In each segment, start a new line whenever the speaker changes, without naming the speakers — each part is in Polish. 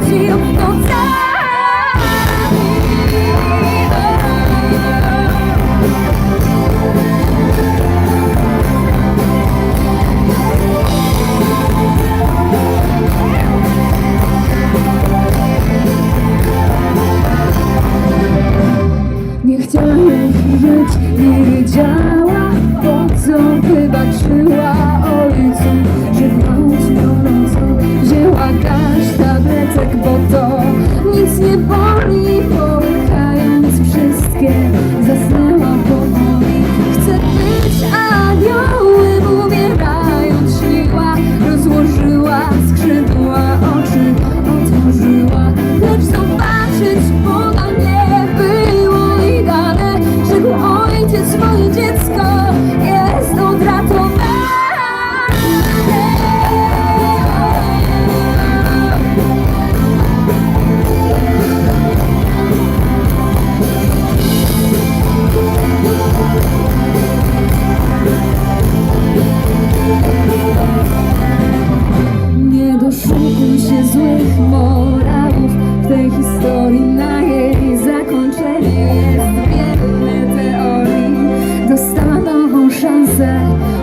surgiu com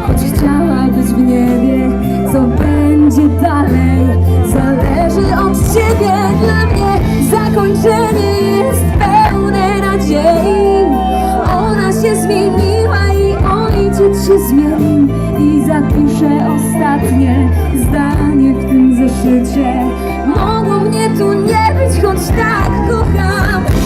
choć chciała być w niebie Co będzie dalej, zależy od ciebie. Dla mnie zakończenie jest pełne nadziei. Ona się zmieniła i ojciec się zmienił I zapiszę ostatnie zdanie w tym zeszycie. Mogło mnie tu nie być, choć tak kocham